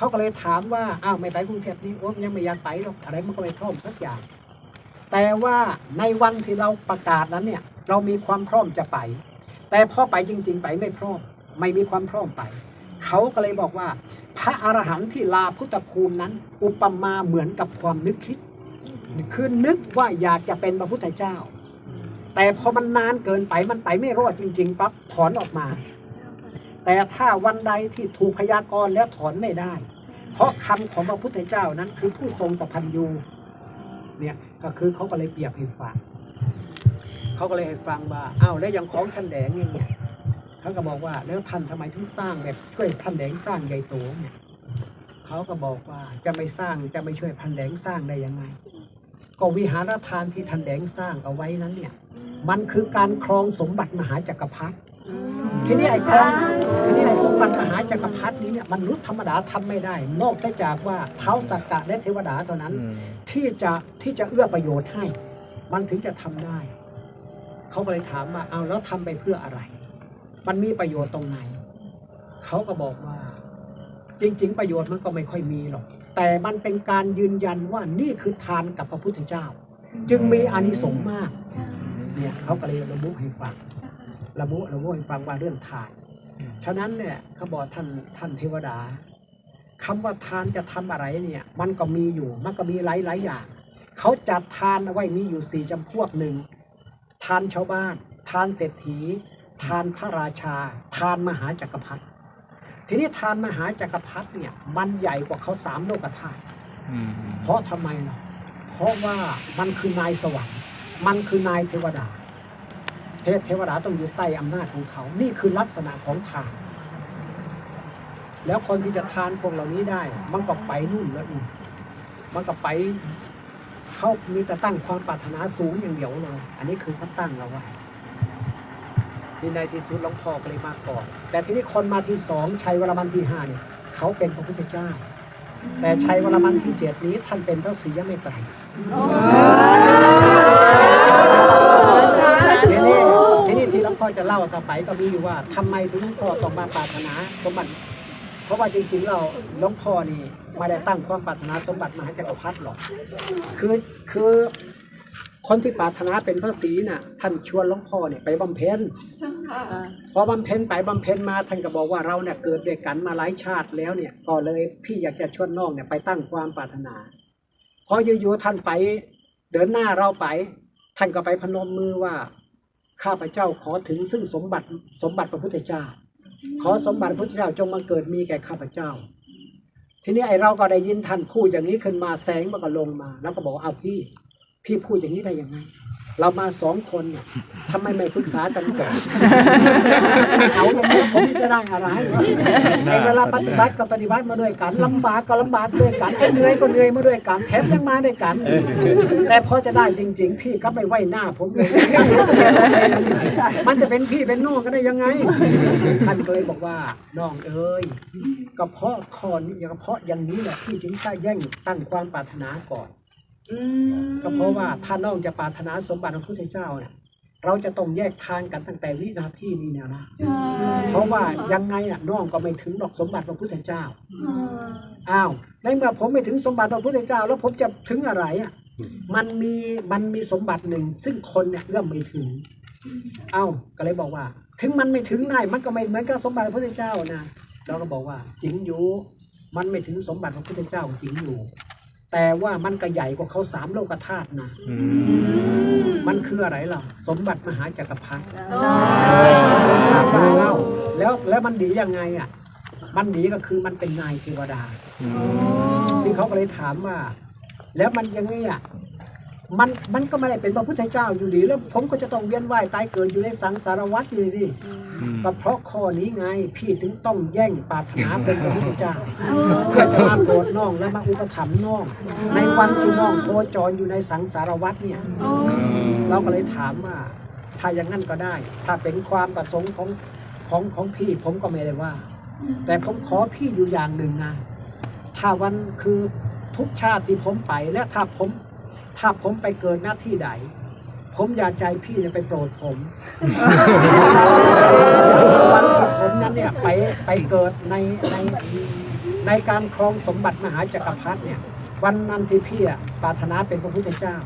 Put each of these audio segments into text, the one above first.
เขาก็เลยถามว่าอ้าวไม่ไปกรุงเทพนี่โอ้ยังไม่อยากไปหรอกอะไรมันก็ไม่พร้อมสักอย่าง แต่ว่าในวันที่เราประกาศนั้นเนี่ย เรามีความพร้อมจะไป แต่พอไปจริง ๆ ไปไม่พร้อม ไม่มีความพร้อมไป เขาก็เลยบอกว่า พระอรหันต์ที่ลาพุทธภูมินั้น อุปมาเหมือนกับความนึกคิดคือนึกว่าอยากจะเป็นพระพุทธเจ้า แต่พอมันนานเกินไปมันไปไม่รอดจริง ๆปั๊บถอนออกมา แต่ถ้าวันใดที่ถูกพยากรณ์แล้วถอนไม่ได้ เพราะคำของพระพุทธเจ้านั้นคือผู้ทรงสัพพัญญูเนี่ยก็คือเขาก็เลยเปรียบให้ฟังเขาก็เลยให้ฟังว่าอ้าวแล้วอย่างของท่านแดงเนี่ยเขาก็บอกว่าแล้วท่านทำไมถึงสร้างแบบช่วยท่านแดงสร้างใหญ่โตเนี่ยเขาก็บอกว่าจะไม่สร้างจะไม่ช่วยพันแดงสร้างได้ยังไง ก็วิหารทานที่ท่านแดงสร้างเอาไว้นั้นเนี่ย มันคือการครองสมบัติมหาจักรพรรดิ ทีนี้ไอ้ครองทีนี้ไอ้สมบัติมหาจักรพรรดินี้เนี่ยมนุษย์ธรรมดาทำไม่ได้ นอกจากว่าเท้าสักกะและเทวดาเท่านั้น ที่จะที่จะเอื้อประโยชน์ให้ มันถึงจะทำได้ เขาก็เลยถามว่าเอาแล้วทำไปเพื่ออะไร มันมีประโยชน์ตรงไหน เขาก็บอกว่า จริง ๆ ประโยชน์มันก็ไม่ค่อยมีหรอก แต่มันเป็นการยืนยันว่านี่คือทานกับพระพุทธเจ้า จึงมีอานิสงส์มาก เนี่ยเขาก็เลยระบุให้ฟัง ระบุระบุให้ฟังว่าเรื่องทาน ฉะนั้นเนี่ยเขาบอกท่านท่านเทวดาคำว่าทานจะทำอะไรเนี่ย มันก็มีอยู่ มันก็มีหลายหลายๆอย่าง เขาจัดทานเอาไว้มีอยู่สี่จำพวกหนึ่ง ทานชาวบ้าน ทานเศรษฐี ทานพระราชา ทานมหาจักรพรรดิ ทีนี้ทานมหาจักรพรรดิเนี่ย มันใหญ่กว่าเขาสามโลกธาตุเพราะทำไมล่ะ เพราะว่ามันคือนายสวรรค์ มันคือนายเทวดา เทพเทวดาต้องอยู่ใต้อำนาจของเขา นี่คือลักษณะของทาน แล้วคนที่จะทานพวกเหล่านี้ได้ มันก็ไปนู่นแล้วนี่มันก็ไปเขามีแต่ตั้งความปรารถนาสูงอย่างเดียวเลย อันนี้คือเขาตั้งเราไว้ที่ในที่สุดหลวงพ่อก็เลยมาก่อน แต่ทีนี้คนมาที่สองชัยวรมันที่ห้าเนี่ยเขาเป็นพระพุทธเจ้า แต่ชัยวรมันที่เจ็ดนี้ท่านเป็นพระศรียเมตไตร จะเล่าต่อไปก็มีอยู่ว่าทำไมถึงหลวงพ่อต้องมาปรารถนาสมบัติ เพราะว่าจริงๆเราหลวงพ่อนี่ไม่ได้ตั้งความปรารถนาสมบัติมหาจักรพรรดิหรอก คือคือคนที่ปรารถนาเป็นพระศรีน่ะ ท่านชวนหลวงพ่อเนี่ยไปบำเพ็ญพอบำเพ็ญไปบำเพ็ญมาท่านก็บอกว่าเราเนี่ยเกิดด้วยกันมาหลายชาติแล้วเนี่ยก็เลยพี่อยากจะชวนน้องเนี่ยไปตั้งความปรารถนาพออยู่ๆท่านไปเดินหน้าเราไป ท่านก็ไปพนมมือว่า ข้าพเจ้าขอถึงซึ่งสมบัติสมบัติพระพุทธเจ้า ขอสมบัติพระพุทธเจ้าจงมาเกิดมีแก่ข้าพเจ้า ทีนี้ไอเราก็ได้ยินท่านพูดอย่างนี้ขึ้นมาแสงมันก็ลงมา แล้วก็บอกเอาพี่ พี่พูดอย่างนี้ได้ยังไง เรามาสองคนเนี่ยทำไมไม่ปรึกษากันก่อนเอาอย่างนี้ผมจะได้อะไรในเวลาปฏิบัติก็ปฏิบัติมาด้วยกันลำบากก็ลำบากด้วยกันไอ้เหนื่อยก็เหนื่อยมาด้วยกันแถมยังมาด้วยกัน แต่พอจะได้จริง ๆ พี่ก็ไม่ไหวหน้าผมเลยมันจะเป็นพี่เป็นน้องกันได้ยังไงท่านก็เลยบอกว่าน้องเอ้ยก็เพราะข้อนี้ก็เพราะอย่างนี้แหละพี่จึงได้แย่งตั้งความปรารถนาก่อน ก็เพราะว่าถ้าน้องจะปรารถนาสมบัติของพระพุทธเจ้าเนี่ยเราจะต้องแยกทางกันตั้งแต่วินาทีนี้เนี่ยนะเพราะว่ายังไงอะน้องก็ไม่ถึงดอกสมบัติพระพุทธเจ้าอ้าวในเมื่อผมไม่ถึงสมบัติพระพุทธเจ้า แล้วผมจะถึงอะไรอะมันมีมันมีสมบัติหนึ่ง ซึ่งคนเนี่ยเอื้อมไม่ถึงเอ้าก็เลยบอกว่า ถึงมันไม่ถึงได้มันก็ไม่เหมือนกับสมบัติพระพุทธเจ้านะเราก็บอกว่าจริงอยู่ มันไม่ถึงสมบัติพระพุทธเจ้าจริงอยู่ แต่ว่ามันก็ใหญ่กว่าเขาสามโลกธาตุนะ มันคืออะไรล่ะ สมบัติมหาจักรพรรดิแล้วแล้วแล้วมันดียังไงอะ มันดีก็คือมันเป็นนายเทวดาที่เขาก็เลยถามว่า แล้วมันยังไงอะ มันมันก็ไม่ได้เป็นพระพุทธเจ้าอยู่ดีแล้วผมก็จะต้องเวียนว่ายตายเกิดอยู่ในสังสารวัฏอยู่ดีก็เพราะข้อนี้ไงพี่ถึงต้องแย่งปรารถนาเป็นพระพุทธเจ้าเพื่อจะมาโปรดน้องและมาอุปถัมภ์น้องในวันที่น้องโคจรอยู่ในสังสารวัฏเนี่ยเราก็เลยถามว่าถ้าอย่างนั้นก็ได้ ถ้าเป็นความประสงค์ของของของพี่ผมก็ไม่ได้ว่า แต่ผมขอพี่อยู่อย่างหนึ่งนะถ้าวันคือทุกชาติที่ผมไปและถ้าผม ถ้าผมไปเกิดหน้าที่ใด ผมอยากใจพี่เนี่ยไปโปรดผมวันที่ผมนั้นเนี่ยไปไปเกิดในในในการครองสมบัติมหาจักรพรรดิเนี่ย วันนั้นที่พี่อะปรารถนาเป็นพระพุทธเจ้า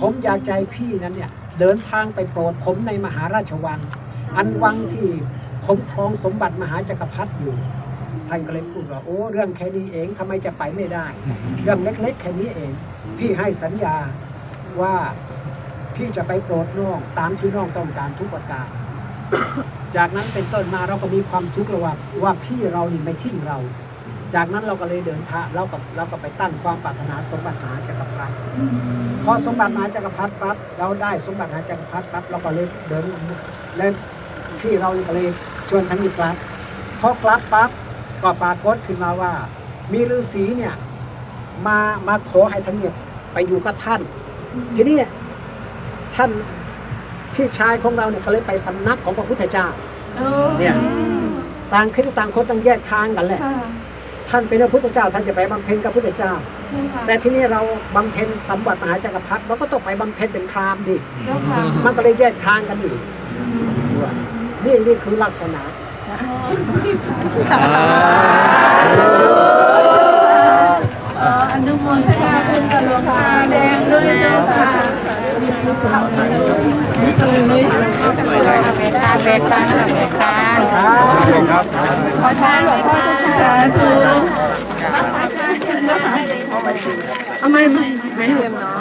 ผมอยากใจพี่นั้นเนี่ย เดินทางไปโปรดผมในมหาราชวัง อันวังที่ผมครองสมบัติมหาจักรพรรดิอยู่ ท่านก็เลยพูดว่าโอ้เรื่องแค่นี้เองทำไมจะไปไม่ได้ เรื่องเล็ก ๆ แค่นี้เอง พี่ให้สัญญาว่าพี่จะไปโปรดน้องตามที่น้องต้องการทุกประการ จากนั้นเป็นต้นมาเราก็มีความสุขแล้วว่าว่าพี่เรานี่ไม่ทิ้งเรา จากนั้นเราก็เลยเดินทางเราก็เราก็ไปตั้งความปรารถนาสมบัติมหาจักรพรรดิพอสมบัติมหาจักรพรรดิปั๊บเราได้สมบัติมหาจักรพรรดิปั๊บเราก็เลยเดินแล้วพี่เรานี่ก็เลยชวนทั้งนี้กลับพอกลับปั๊บ ก็ปรากฏขึ้นมาว่า มีฤาษีเนี่ยมามาขอให้ทั้งเนี่ยไปอยู่กับท่าน ทีนี้ท่านพี่ชายของเราเนี่ยก็เลยไปสำนักของพระพุทธเจ้าเนี่ยต่างคือต่างคนต่างแยกทางกันแหละค่ะท่านเป็นพระพุทธเจ้า ท่านจะไปบำเพ็ญกับพระพุทธเจ้าใช่ค่ะแต่ที่นี่เราบำเพ็ญสมบัติมหาจักรพรรดิเราก็ต้องไปบำเพ็ญเป็นพราหมณ์ดิเจ้าค่ะมันก็เลยแยกทางกันอีกนี่นี่คือลักษณะ อ๋ออนุมทนาคุณกับหลวงตาแดงด้วยเจ้าค่ะเบตตาเบตตาเบตตาขอทาหลวงพ่อเจ้าค่ะคือเอาไม่ไม่ไม่เรียมเนาะ